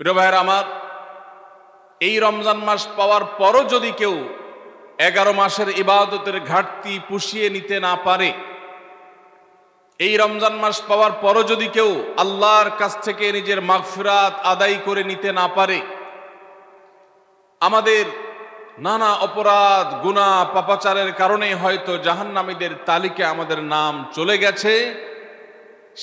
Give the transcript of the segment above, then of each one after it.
প্রিয় ভাইয়ের আমার, এই রমজান মাস পাওয়ার পরও যদি কেউ এগারো মাসের ইবাদতের ঘাটতি পুষিয়ে নিতে না পারে, এই রমজান মাস পাওয়ার পরও যদি কেউ আল্লাহর কাছ থেকে নিজের মাগফিরাত আদায় করে নিতে না পারে, আমাদের নানা অপরাধ গুণা পাপাচারের কারণে হয়তো জাহান্নামীদের তালিকা আমাদের নাম চলে গেছে।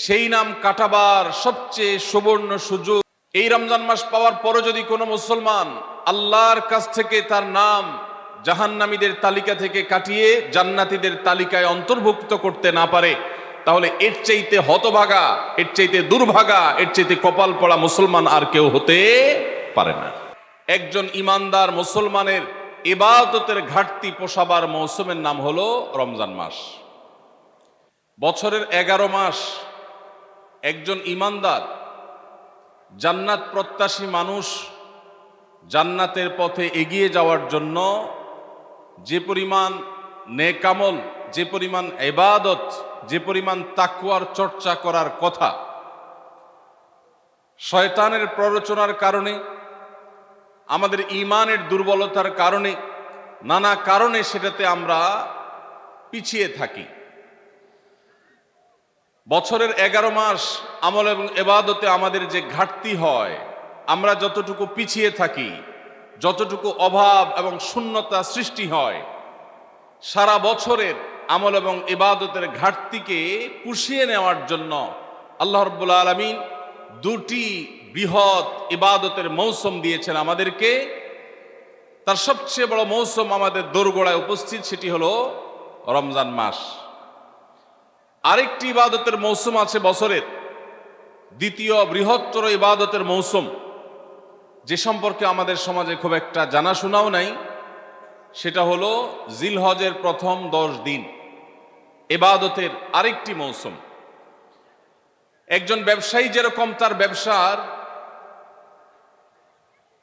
সেই নাম কাটাবার সবচেয়ে সুবর্ণ সুযোগ এই রমজান মাস পাওয়ার পরও যদি কোনো মুসলমান আল্লাহর কাছ থেকে তার নাম জাহান্নামীদের তালিকা থেকে কাটিয়ে জান্নাতীদের তালিকায় অন্তর্ভুক্ত করতে না পারে, তাহলে এর চাইতে হতভাগা, এর চাইতে দুর্ভাগা, এর চাইতে কপাল পড়া মুসলমান আর কেউ হতে পারে না। একজন ইমানদার মুসলমানের ইবাদতের ঘাটতি পোষাবার মৌসুমের নাম হলো রমজান মাস। বছরের এগারো মাস একজন ইমানদার জান্নাত প্রত্যাশী মানুষ জান্নাতের পথে এগিয়ে যাওয়ার জন্য যে পরিমাণ নেকামল যে পরিমাণ এবাদত যে পরিমাণ তাকুয়ার চর্চা করার কথা শয়তানের প্ররোচনার কারণে, আমাদের ইমানের দুর্বলতার কারণে, নানা কারণে সেটাতে আমরা পিছিয়ে থাকি। বছরের এগারো মাস আমল এবং এবাদতে আমাদের যে ঘাটতি হয়, আমরা যতটুকু পিছিয়ে থাকি, যতটুকু অভাব এবং শূন্যতা সৃষ্টি হয়, সারা বছরের আমল এবং ইবাদতের ঘাটতিকে পুষিয়ে নেওয়ার জন্য আল্লাহ রব্বুল আলমিন দুটি বৃহৎ ইবাদতের মৌসুম দিয়েছেন আমাদেরকে। তার সবচেয়ে বড় মৌসুম আমাদের দোরগোড়ায় উপস্থিত, সেটি হলো রমজান মাস। আরেকটি ইবাদতের মৌসুম আছে বছরের। দ্বিতীয় বৃহত্তর ইবাদতের মৌসুম। যে সম্পর্কে আমাদের সমাজে খুব একটা জানাশোনাও নাই, সেটা হলো জিলহজের প্রথম দশ দিন। এবাদতের আরেকটি মৌসুম। একজন ব্যবসায়ী যেরকম তার ব্যবসার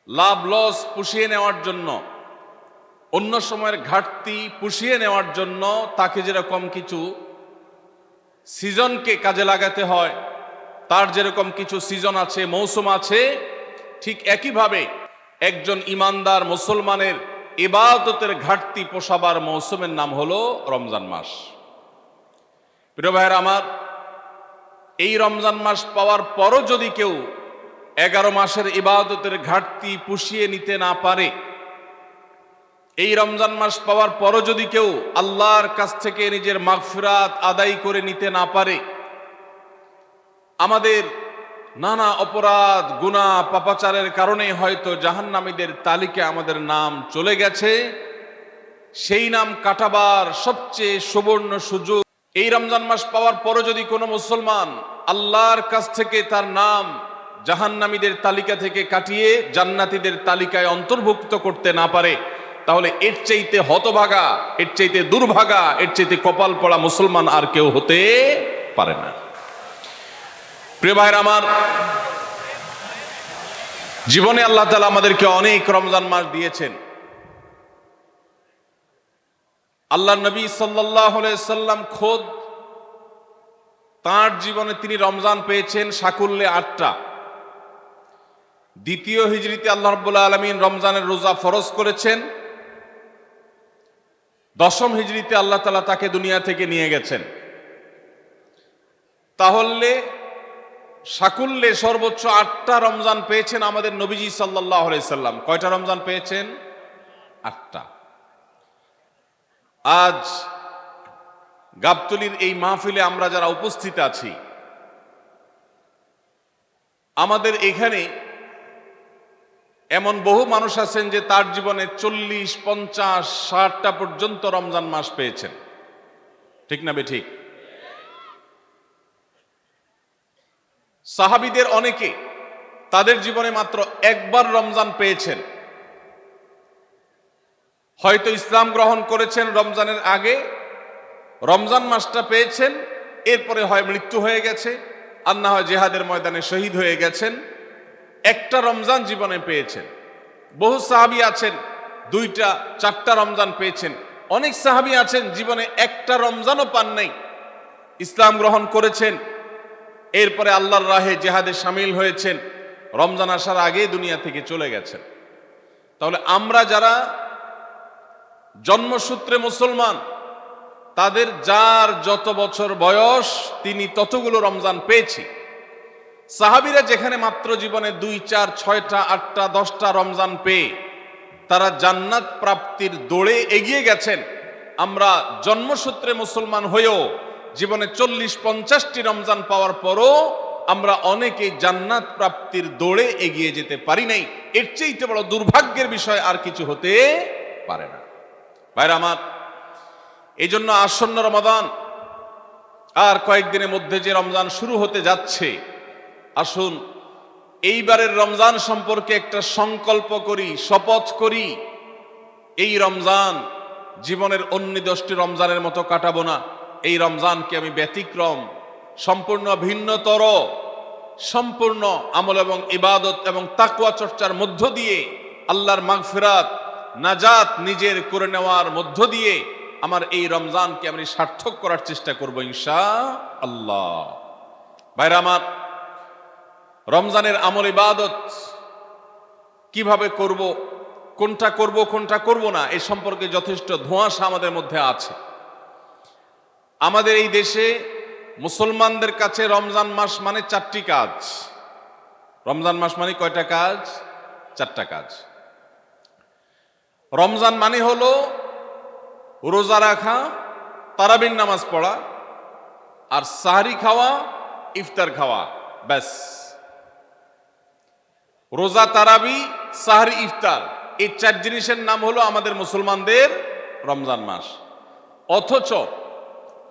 লাভ লস পুষিয়ে নেওয়ার জন্য, অন্য সময়ের ঘাটতি পুষিয়ে নেওয়ার জন্য তাকে যেরকম কিছু সিজনকে কাজে লাগাতে হয়। তার যেরকম কিছু সিজন আছে, মৌসুম আছে, ঠিক একইভাবে একজন ইমানদার মুসলমানের ইবাদতের ঘাটতি পোষাবার মৌসুমের নাম হলো রমজান মাস। প্রিয় ভাইয়ের আমার, এই রমজান মাস পাওয়ার পরও যদি কেউ এগারো মাসের ইবাদতের ঘাটতি পুষিয়ে নিতে না পারে এই রমজান মাস পাওয়ার পরও যদি কেউ আল্লাহর কাছ থেকে নিজের মাগফিরাত আদায় করে নিতে না পারে, আমাদের নানা অপরাধ, গুণা, পাপাচারের কারণে হয়তো জাহান্নামীদের তালিকা আমাদের নাম চলে গেছে। সেই নাম কাটাবার সবচেয়ে সুবর্ণ সুযোগ এই রমজান মাস পাওয়ার পরও যদি কোনো মুসলমান আল্লাহর কাছ থেকে তার নাম জাহান্নামীদের তালিকা থেকে কাটিয়ে জান্নাতীদের তালিকায় অন্তর্ভুক্ত করতে না পারে তাহলে এর চাইতে হতভাগা, এর চাইতে দুর্ভাগা, এর চাইতে কপাল পড়া মুসলমান আর কেউ হতে পারে না। প্রিয় ভাইয়ের আমার, জীবনে আল্লাহ তালা আমাদেরকে অনেক রমজান মাস দিয়েছেন। আল্লাহ নবী সাল্লাম খোদ তার জীবনে তিনি রমজান পেয়েছেন সাকুল্যে আটটা। দ্বিতীয় হিজড়িতে আল্লাহ রব্বুল্লাহ আলমিন রমজানের রোজা ফরজ করেছেন। দশম হিজড়িতে আল্লাহ তালা তাকে দুনিয়া থেকে নিয়ে গেছেন। তাহলে সাকুল্যে সর্বোচ্চ আটটা রমজান পেয়েছেন আমাদের নবীজি সাল্লাহ সাল্লাম। কয়টা রমজান পেয়েছেন? আটটা। আজ গাবতলির এই মাহফিলে আমরা যারা উপস্থিত আছি, আমাদের এখানে এমন বহু মানুষ আছেন যে তার জীবনে চল্লিশ, পঞ্চাশ, ষাটটা পর্যন্ত রমজান মাস পেয়েছেন। ঠিক না ঠিক? সাহাবিদের অনেকে তাদের জীবনে মাত্র একবার রমজান পেয়েছেন। হয়তো ইসলাম গ্রহণ করেছেন রমজানের আগে, রমজান মাসটা পেয়েছেন, এরপরে হয় মৃত্যু হয়ে গেছে, আর না হয় জেহাদের ময়দানে শহীদ হয়ে গেছেন। একটা রমজান জীবনে পেয়েছেন। বহু সাহাবি আছেন, দুইটা, চারটা রমজান পেয়েছেন। অনেক সাহাবি আছেন, জীবনে একটা রমজানও পান নাই। ইসলাম গ্রহণ করেছেন, এরপরে আল্লাহর রাহে জেহাদে সামিল হয়েছেন, রমজান আসার আগেই দুনিয়া থেকে চলে গেছেন। তাহলে আমরা যারা জন্মসূত্রে মুসলমান, তাদের যার যত বছর বয়স, তিনি ততগুলো রমজান পেয়েছি। সাহাবিরা যেখানে মাত্র জীবনে দুই, চার, ছয়টা, আটটা, দশটা রমজান পেয়ে তারা জান্নাত প্রাপ্তির দৌড়ে এগিয়ে গেছেন। আমরা জন্মসূত্রে মুসলমান হয়েও জীবনে চল্লিশ, পঞ্চাশটি রমজান পাওয়ার পরও আমরা অনেকেই জান্নাত প্রাপ্তির দৌড়ে এগিয়ে যেতে পারি নাই। এর চেয়ে বড় দুর্ভাগ্যের বিষয় আর কিছু হতে পারে না। ভাইরা আমার এই জন্য আসন্ন রমাদান আর কয়েকদিনের মধ্যে যে রমজান শুরু হতে যাচ্ছে আসুন, এইবারের রমজান সম্পর্কে একটা সংকল্প করি, শপথ করি। এই রমজান জীবনের অন্য দশটি রমজানের মতো কাটাবো না। এই রমজানকে আমি ব্যতিক্রম, সম্পূর্ণ ভিন্নতর, সম্পূর্ণ আমল এবং ইবাদত এবং তাকুয়া চর্চার মধ্য দিয়ে, আল্লাহর মাগফিরাত, নাজাত নিজের করে নেওয়ার মধ্য দিয়ে আমার এই রমজানকে আমি সার্থক করার চেষ্টা করব ইনশা আল্লাহ ভাইরা আমার রমজানের আমল ইবাদত কীভাবে করব, কোনটা করব কোনটা করব না, এ সম্পর্কে যথেষ্ট ধোঁয়াশা আমাদের মধ্যে আছে। আমাদের এই দেশে মুসলমানদের কাছে রমজান মাস মানে চারটি কাজ। রমজান মাস মানে কয়টা কাজ? চারটা কাজ। রমজান মানে হলো রোজা রাখা তারাবিন নামাজ পড়া আর সাহারি খাওয়া, ইফতার খাওয়া, ব্যাস। রোজা, তারাবি, সাহারি, ইফতার, এই চার জিনিসের নাম হলো আমাদের মুসলমানদের রমজান মাস। অথচ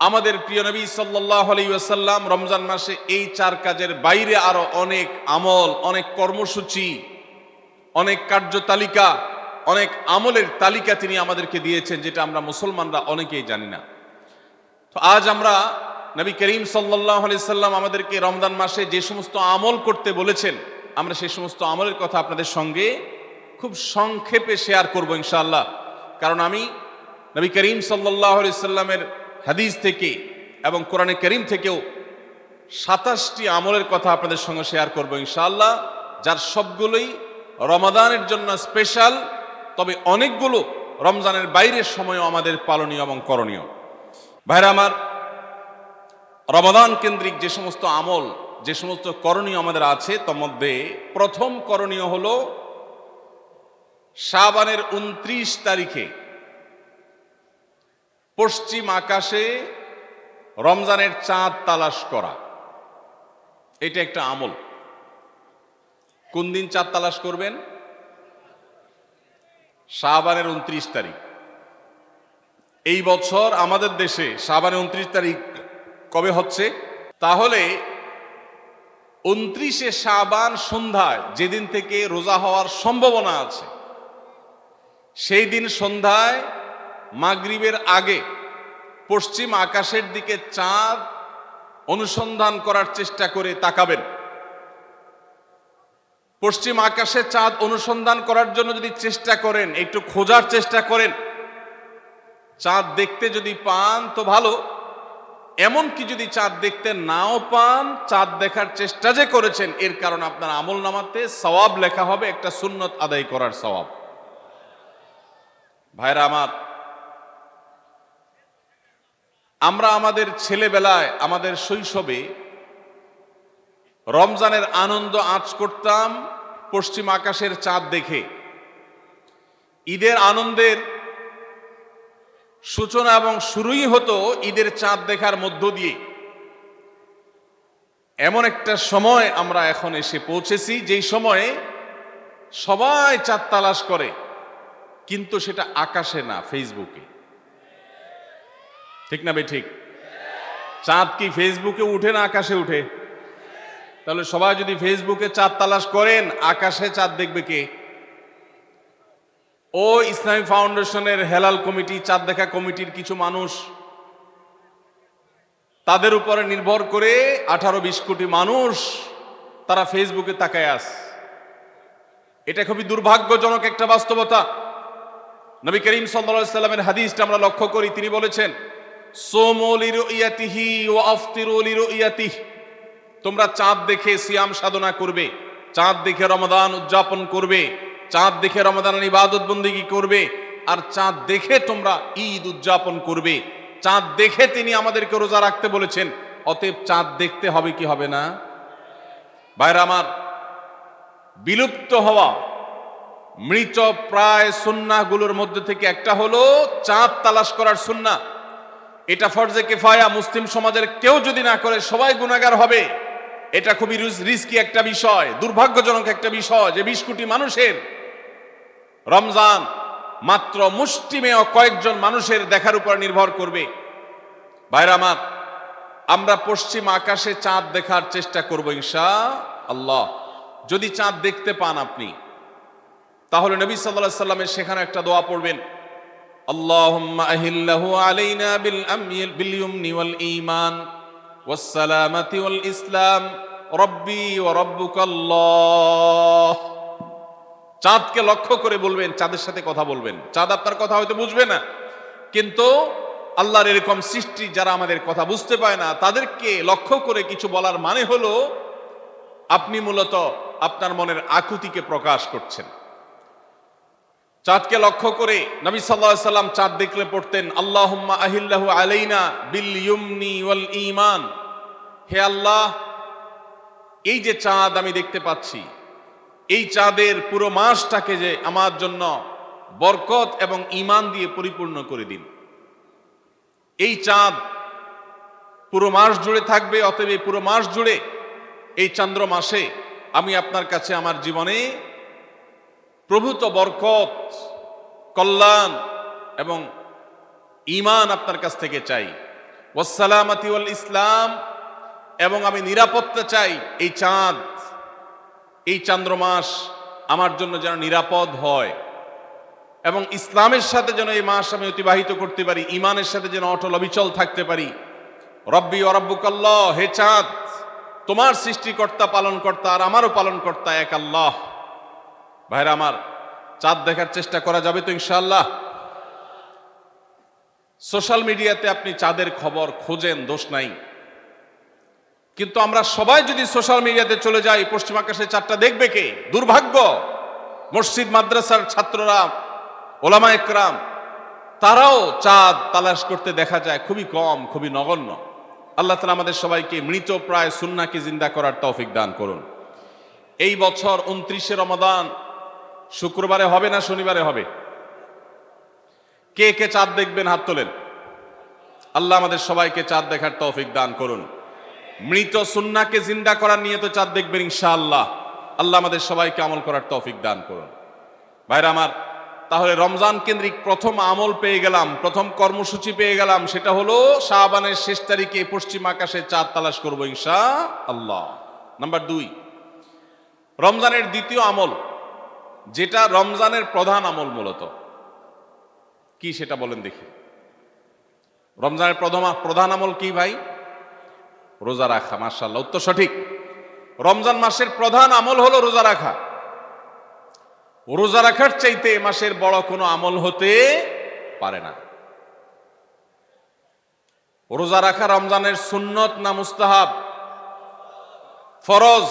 আমাদের প্রিয় নবী সাল্লাহ আলাইসাল্লাম রমজান মাসে এই চার কাজের বাইরে আরও অনেক আমল, অনেক কর্মসূচি, অনেক কার্যতালিকা, অনেক আমলের তালিকা তিনি আমাদেরকে দিয়েছেন, যেটা আমরা মুসলমানরা অনেকেই জানি না। তো আজ আমরা নবী করিম সাল্লাহ সাল্লাম আমাদেরকে রমজান মাসে যে সমস্ত আমল করতে বলেছেন আমরা সেই সমস্ত আমলের কথা আপনাদের সঙ্গে খুব সংক্ষেপে শেয়ার করব ইনশাআল্লাহ। কারণ আমি নবী করিম সাল্লাহ সাল্লামের হাদিস থেকে এবং কোরআনে করিম থেকেও সাতাশটি আমলের কথা আপনাদের সঙ্গে শেয়ার করব ইনশাআল্লাহ, যার সবগুলোই রমাদানের জন্য স্পেশাল তবে অনেকগুলো রমজানের বাইরের সময়ও আমাদের পালনীয় এবং করণীয়। ভাইরা আমার রমাদান কেন্দ্রিক যে সমস্ত আমল যে সমস্ত করণীয় আমাদের আছে, তার মধ্যে প্রথম করণীয় হল শাবানের উনত্রিশ তারিখে পশ্চিম আকাশে রমজানের চাঁদ তালাশ করা। এটা একটা আমল। কোন দিন চাঁদ তালাশ করবেন? শাহবানের উনত্রিশ তারিখ। এই বছর আমাদের দেশে শাহবানের উনত্রিশ তারিখ কবে হচ্ছে? তাহলে উনত্রিশে শাবান সন্ধ্যায় যেদিন থেকে রোজা হওয়ার সম্ভাবনা আছে, সেই দিন সন্ধ্যায় মাগরিবের আগে পশ্চিম আকাশের দিকে চাঁদ অনুসন্ধান করার চেষ্টা করে তাকাবেন। পশ্চিম আকাশে চাঁদ অনুসন্ধান করার জন্য যদি চেষ্টা করেন, একটু খোঁজার চেষ্টা করেন, চাঁদ দেখতে যদি পান তো ভালো। এমনকি যদি চাঁদ দেখতে নাও পান, চাঁদ দেখার চেষ্টা যে করেছেন, এর কারণ আপনার আমল নামাতে সওয়াব লেখা হবে, একটা সুন্নত আদায় করার সওয়াব। ভাইরা আমার, আমরা আমাদের ছেলেবেলায়, আমাদের শৈশবে রমজানের আনন্দ আঁচ করতাম পশ্চিম আকাশের চাঁদ দেখে। ঈদের আনন্দের সূচনা এবং শুরুই হতো ঈদের চাঁদ দেখার মধ্য দিয়ে। এমন একটা সময় আমরা এখন এসে পৌঁছেছি, যেই সময়ে সবাই চাঁদ তালাশ করে, কিন্তু সেটা আকাশে না, ফেসবুকে। ঠিক না বে ঠিক? চাঁদ কি ফেসবুকে উঠে না আকাশে উঠে? তাহলে সবাই যদি ফেসবুকে চাঁদ তালাশ করেন, আকাশে চাঁদ দেখবে কে? ও ইসলামী ফাউন্ডেশনের হেলাল কমিটি, চাঁদ দেখা কমিটির কিছু মানুষ, তাদের উপরে নির্ভর করে আঠারো বিশ কোটি মানুষ তারা ফেসবুকে তাকায় আস এটা খুবই দুর্ভাগ্যজনক একটা বাস্তবতা। নবী করিম সাল্লা সাল্লামের হাদিসটা আমরা লক্ষ্য করি, তিনি বলেছেন ও তোমরা চাঁদ দেখে সিয়াম সাধনা করবে, চাঁদ দেখে রমাদান উদযাপন করবে। চাঁদ দেখে রমাদানের ইবাদত বন্দিগি করবে? আর চাঁদ দেখে তোমরা ঈদ উদযাপন করবে। চাঁদ দেখে তিনি আমাদেরকে রোজা রাখতে বলেছেন। অতএব চাঁদ দেখতে হবে কি হবে না? বাইরে আমার, বিলুপ্ত হওয়া মৃত প্রায় সুন্নাগুলোর মধ্যে থেকে একটা হলো চাঁদ তালাশ করার সুন্না এটা ফরজে কেফায়া, মুসলিম সমাজের কেউ যদি না করে সবাই গুণাগার হবে। এটা খুবই রিস্কি একটা বিষয়, দুর্ভাগ্যজনক একটা বিষয় যে বিশ কোটি মানুষের রমজান মাত্র মুষ্টিমেয় কয়েকজন মানুষের দেখার উপর নির্ভর করবে। বাইরামাত আমরা পশ্চিম আকাশে চাঁদ দেখার চেষ্টা করব ইনশা আল্লাহ যদি চাঁদ দেখতে পান আপনি, তাহলে নবী সাল্লাহ সাল্লামের সেখানে একটা দোয়া পড়বেন। আল্লাহুম্মা আহিল্লাহু আলাইনা বিল আমিল বিল ইয়ুমনি ওয়াল ঈমান ওয়াস সালামাতি ওয়াল ইসলাম। রব্বি ওয়া রাব্বুকাল্লাহ। চাঁদকে লক্ষ্য করে বলবেন, চাঁদের সাথে কথা বলবেন। চাঁদ আপনার কথা হয়তো বুঝবে না। কিন্তু আল্লাহর এরকম সৃষ্টি যারা আমাদের কথা বুঝতে পায় না, তাদেরকে লক্ষ্য করে কিছু বলার মানে হলো, আপনি মূলত আপনার মনের আকুতিকে প্রকাশ করছেন। চাঁদকে লক্ষ্য করে নবী সাল্লাহ সাল্লাম চাঁদ দেখলে পড়তেন, আল্লাহুম্মা আহিল্লাহু আলাইনা বিল ইউমনি ওয়াল ঈমান। হে আল্লাহ, এই যে চাঁদ আমি দেখতে পাচ্ছি এই চাঁদের পুরো মাসটাকে যে আমার জন্য বরকত এবং ঈমান দিয়ে পরিপূর্ণ করে দিন। এই চাঁদ পুরো মাস জুড়ে থাকবে, অতএব এই পুরো মাস জুড়ে, এই চন্দ্র মাসে আমি আপনার কাছে আমার জীবনে প্রভূত বরকত, কল্যাণ এবং ইমান আপনার কাছ থেকে চাই। ওয়াসালামাতি ইসলাম এবং আমি নিরাপত্তা চাই এই চাঁদ এই চান্দ্রমাস আমার জন্য যেন নিরাপদ হয় এবং ইসলামের সাথে যেন এই মাস আমি অতিবাহিত করতে পারি ইমানের সাথে যেন অটল অবিচল থাকতে পারি। রব্বি অরব্বুকাল্লাহ হে চাঁদ, তোমার সৃষ্টিকর্তা, পালনকর্তা আর আমারও পালনকর্তা এক আল্লাহ। ভাইরা আমার, চাঁদ দেখার চেষ্টা করা যাবে তো ইনশাল্লাহ সোশ্যাল মিডিয়াতে আপনি চাঁদের খবর খোঁজেন, দোষ নাই। কিন্তু আমরা সবাই যদি সোশ্যাল মিডিয়াতে চলে যাই, পশ্চিম আকাশে চাঁদটা দেখবে কে? দুর্ভাগ্য। মসজিদ, মাদ্রাসার ছাত্ররা, ওলামা একরাম, তারাও চাঁদ তালাশ করতে দেখা যায় খুবই কম, খুবই নগণ্য। আল্লাহ তালা আমাদের সবাইকে মৃত প্রায় সুন্নাকে জিন্দা করার তৌফিক দান করুন। এই বছর উনত্রিশে রমাদান, শুক্রবারে হবে না শনিবারে হবে? কে কে চাঁদ দেখবেন হাত তোলেন? আল্লাহ আমাদের সবাইকে চাঁদ দেখার তৌফিক দান করুন। মৃত সুন্নাকে জিন্দা করার নিয়ে তো চাঁদ দেখবেন ইনশাআল্লাহ। আল্লাহ আমাদের সবাইকে আমল করার তৌফিক দান করুন। ভাইরা আমার, তাহলে রমজান কেন্দ্রিক প্রথম আমল পেয়ে গেলাম, প্রথম কর্মসূচি পেয়ে গেলাম, সেটা হলো শাহবানের শেষ তারিখে পশ্চিম আকাশে চাঁদ তালাশ করব ইনশা আল্লাহ নাম্বার দুই, রমজানের দ্বিতীয় আমল, যেটা রমজানের প্রধান আমল মূলত। কি সেটা বলেন দেখি। রমজানের প্রথম প্রধান আমল কি ভাই? রোজা রাখা মার্শাল্লাহ উত্তর সঠিক। রমজান মাসের প্রধান আমল হলো রোজা রাখা। রোজা রাখার চাইতে মাসের বড় কোনো আমল হতে পারে না। রোজা রাখা রমজানের সুন্নত না মুস্তাহাব? ফরজ।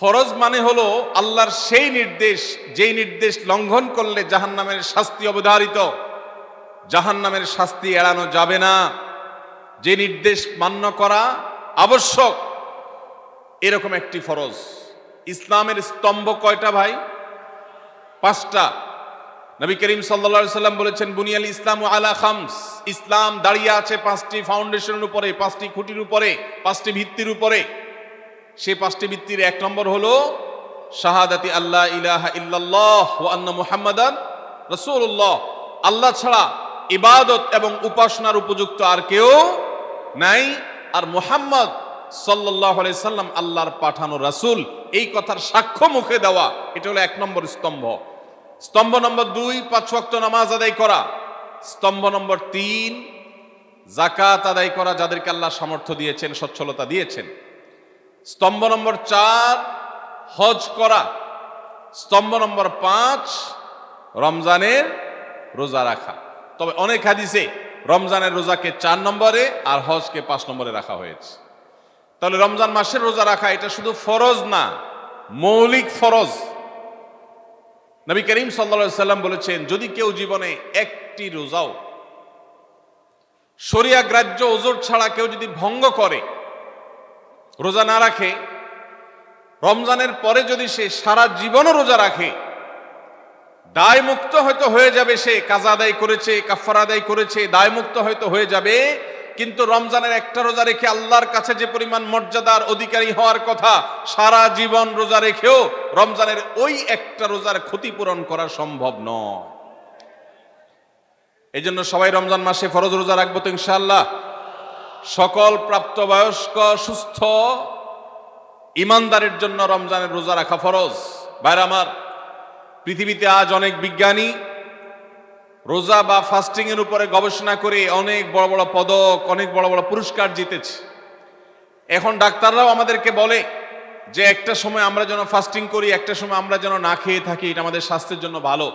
ফরজ মানে হলো আল্লাহর সেই নির্দেশ, যেই নির্দেশ লঙ্ঘন করলে জাহান্নামের শাস্তি অবধারিত। জাহান্নামের শাস্তি এড়ানো যাবে না। যে নির্দেশ মান্য করা আবশ্যক, এরকম একটি ফরজ। ইসলামের স্তম্ভ কয়টা ভাই? পাঁচটা। নবী করিম সাল্লা সাল্লাম বলেছেন, বুনিয়াল ইসলাম আলা খামস। ইসলাম দাঁড়িয়ে আছে পাঁচটি ফাউন্ডেশনের উপরে, পাঁচটি খুঁটির উপরে, পাঁচটি ভিত্তির উপরে। সেই পাঁচটি ভিত্তির এক নম্বর হলো শাহাদাতি আল্লাহ ইলাহা ইল্লাল্লাহ আন্না মুহাম্মাদান রসুল্লাহ আল্লাহ ছাড়া ইবাদত এবং উপাসনার উপযুক্ত আর কেউ নাই, আর মুহাম্মদ সাল্লাহ সাল্লাম আল্লাহর পাঠানো রাসূল, এই কথার সাক্ষ্য মুখে দেওয়া, এটা হলো এক নম্বর স্তম্ভ। স্তম্ভ নম্বর দুই, পাঁচ ওয়াক্ত নামাজ আদায় করা। স্তম্ভ নম্বর তিন জাকাত আদায় করা, যাদেরকে আল্লাহ সামর্থ্য দিয়েছেন, সচ্ছলতা দিয়েছেন। স্তম্ভ নম্বর চার, হজ করা। স্তম্ভ নম্বর পাঁচ, রমজানের রোজা রাখা। তবে অনেক হাদিসে রমজানের রোজাকে চার নম্বরে আর হজকে পাঁচ নম্বরে রাখা হয়েছে। তাহলে রমজান মাসের রোজা রাখা এটা শুধু ফরজ না, মৌলিক ফরজ। নবী করিম সাল্লা সাল্লাম বলেছেন, যদি কেউ জীবনে একটি রোজাও, শরিয়া গ্রাহ্য ওজোর ছাড়া কেউ যদি ভঙ্গ করে, রোজা না রাখে, রমজানের পরে যদি সে সারা জীবনও রোজা রাখে দায় মুক্ত হয়তো হয়ে যাবে সে, কাজা আদায় করেছে কাফার আদায় করেছে দায় মুক্ত হয়তো হয়ে যাবে, কিন্তু রমজানের একটা রোজা রেখে আল্লাহর কাছে যে পরিমাণ মর্যাদার অধিকারী হওয়ার কথা, সারা জীবন রোজা রেখেও রমজানের ওই একটা রোজার ক্ষতিপূরণ করা সম্ভব নয়। এই জন্য সবাই রমজান মাসে ফরজ রোজা রাখব তো ইনশাল্লাহ সকল প্রাপ্তবয়স্ক, সুস্থ, ইমানদারের জন্য রমজানের রোজা রাখা ফরজ। বাইরে আমার পৃথিবীতে আজ অনেক বিজ্ঞানী রোজা বা ফাস্টিং এর উপরে গবেষণা করে অনেক বড় বড় পদক, অনেক বড় বড় পুরস্কার জিতেছে। এখন ডাক্তাররাও আমাদেরকে বলে যে একটা সময় আমরা যেন ফাস্টিং করি, একটা সময় আমরা যেন না খেয়ে থাকি, এটা আমাদের স্বাস্থ্যের জন্য ভালো।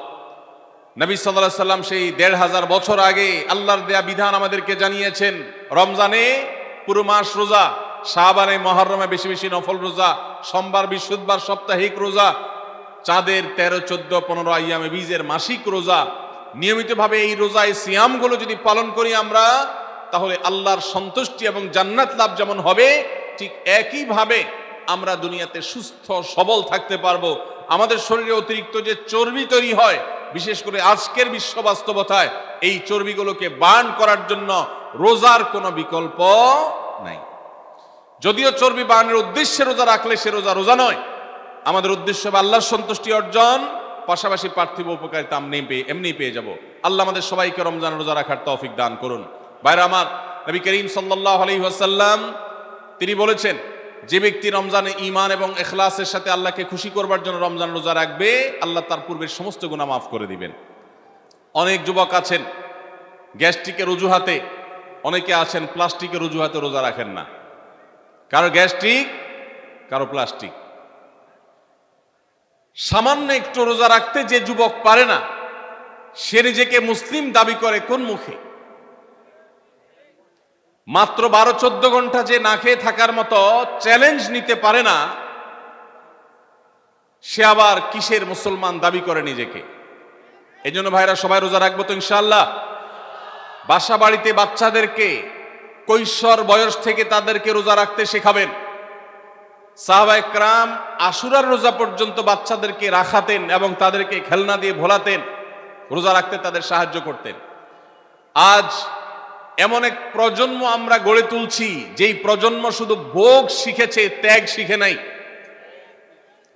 নবী সাল্লাহ সাল্লাম সেই দেড় হাজার বছর আগে আল্লাহর দেয়া বিধান আমাদেরকে জানিয়েছেন, রমজানে পুরো মাস রোজা শাহবানে মহরমে বেশি বেশি নফল রোজা, সোমবার, বৃহস্পতিবার সাপ্তাহিক রোজা চাঁদের তেরো, চোদ্দ, পনেরো আইয়ামে বীজের মাসিক রোজা, নিয়মিতভাবে এই রোজা এই সিয়ামগুলো যদি পালন করি আমরা, তাহলে আল্লাহর সন্তুষ্টি এবং জান্নাত লাভ যেমন হবে, ঠিক একইভাবে আমরা দুনিয়াতে সুস্থ, সবল থাকতে পারব। আমাদের শরীরে অতিরিক্ত যে চর্বি তৈরি হয়, বিশেষ করে আজকের বিশ্ব বাস্তবতায়, এই চর্বিগুলোকে বার্ন করার জন্য রোজার কোনো বিকল্প নাই। যদিও চর্বি বার্নের উদ্দেশ্যে রোজা রাখলে সে রোজা রোজা নয় আমাদের উদ্দেশ্য হবে আল্লাহর সন্তুষ্টি অর্জন, পাশাপাশি পার্থিব উপকারিতা আমি পেয়ে এমনি পেয়ে যাব। আল্লাহ আমাদের সবাইকে রমজান রোজা রাখার তৌফিক দান করুন। বাইরে আমার, নবী করিম সাল্লাহ আলহিহাসাল্লাম তিনি বলেছেন, যে ব্যক্তি রমজানে ইমান এবং এখলাসের সাথে আল্লাহকে খুশি করবার জন্য রমজান রোজা রাখবে, আল্লাহ তার পূর্বের সমস্ত গুণা মাফ করে দিবেন। অনেক যুবক আছেন, গ্যাস্ট্রিকের অজুহাতে, অনেকে আছেন, প্লাস্টিকের অজুহাতে রোজা রাখেন না। কারও গ্যাস্ট্রিক, কারও প্লাস্টিক। সামান্য একটু রোজা রাখতে যে যুবক পারে না, সে নিজেকে মুসলিম দাবি করে কোন মুখে? মাত্র বারো চোদ্দ ঘণ্টা যে না খেয়ে থাকার মতো চ্যালেঞ্জ নিতে পারে না, সে আবার কিসের মুসলমান দাবি করে নিজেকে? এই জন্য ভাইরা সবাই রোজা রাখব তো ইনশাল্লাহ বাসা বাড়িতে বাচ্চাদেরকে কৈশোর বয়স থেকে তাদেরকে রোজা রাখতে শেখাবেন। সাহবাইকরাম আশুরার রোজা পর্যন্ত বাচ্চাদেরকে রাখাতেন এবং তাদেরকে খেলনা দিয়ে ভোলাতেন, রোজা রাখতে তাদের সাহায্য করতেন। আজ এমন এক প্রজন্ম আমরা গড়ে তুলছি, যেই প্রজন্ম শুধু ভোগ শিখেছে, ত্যাগ শিখে নাই।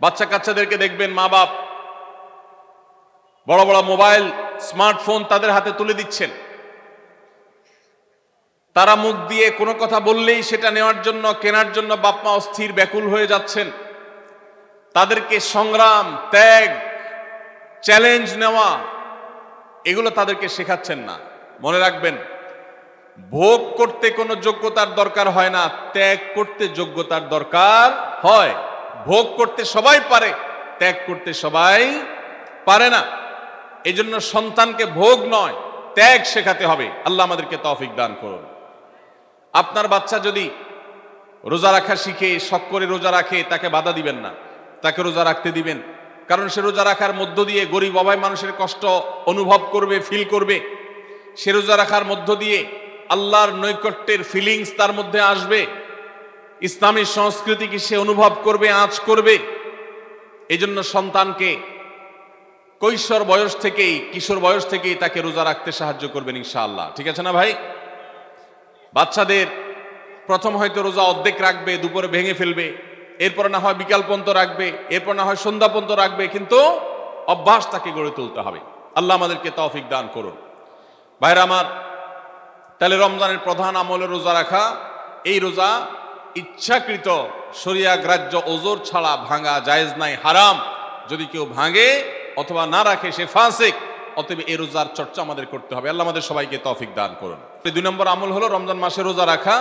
বাচ্চা কাচ্চাদেরকে দেখবেন মা বাপ বড় বড় মোবাইল, স্মার্টফোন তাদের হাতে তুলে দিচ্ছেন। তারা মুখ দিয়ে কোনো কথা বললেই সেটা নেওয়ার জন্য, কেনার জন্য বাপমা অস্থির, ব্যাকুল হয়ে যাচ্ছেন। তাদেরকে সংগ্রাম, ত্যাগ, চ্যালেঞ্জ নেওয়া, এগুলো তাদেরকে শেখাচ্ছেন না। মনে রাখবেন, ভোগ করতে কোনো যোগ্যতার দরকার হয় না, ত্যাগ করতে যোগ্যতার দরকার হয়। ভোগ করতে সবাই পারে, ত্যাগ করতে সবাই পারে না। এজন্য সন্তানকে ভোগ নয়, ত্যাগ শেখাতে হবে। আল্লাহ আমাদেরকে তৌফিক দান করুন। আপনার বাচ্চা যদি রোজা রাখা শিখে, শখ করে রোজা রাখে, তাকে বাধা দিবেন না। তাকে রোজা রাখতে দিবেন। কারণ সে রোজা রাখার মধ্য দিয়ে গরিব অভাব মানুষের কষ্ট অনুভব করবে ফিল করবে। সে রোজা রাখার মধ্য দিয়ে আল্লাহর নৈকট্যের ফিলিংস তার মধ্যে আসবে। ইসলামী সংস্কৃতিকে সে অনুভব করবে, আঁচ করবে। এই জন্য সন্তানকে কৈশোর বয়স থেকেই, কিশোর বয়স থেকেই তাকে রোজা রাখতে সাহায্য করবেন ইনশাআল্লাহ। ঠিক আছে না ভাই? বাচ্চাদের প্রথম হয়তো রোজা অর্ধেক রাখবে, দুপুরে ভেঙে ফেলবে, এরপর না হয় বিকাল পর্যন্ত রাখবে, এরপর না হয় সন্ধ্যা পর্যন্ত রাখবে, কিন্তু অভ্যাস তাকে গড়ে তুলতে হবে। আল্লাহ আমাদেরকে তৌফিক দান করুন। ভাইরা আমার, তাহলে রমজানের প্রধান আমলে রোজা রাখা, এই রোজা ইচ্ছাকৃত শরিয়া গ্রাহ্য ওজোর ছাড়া ভাঙা জায়েজ নাই, হারাম। যদি কেউ ভাঙে অথবা না রাখে, সে ফাসেক, অতএব এই রোজার চর্চা আমাদের করতে হবে। আল্লাহ আমাদের সবাইকে তৌফিক দান করুন। দুই নম্বর আমল হলো রমজান মাসে রোজা রাখা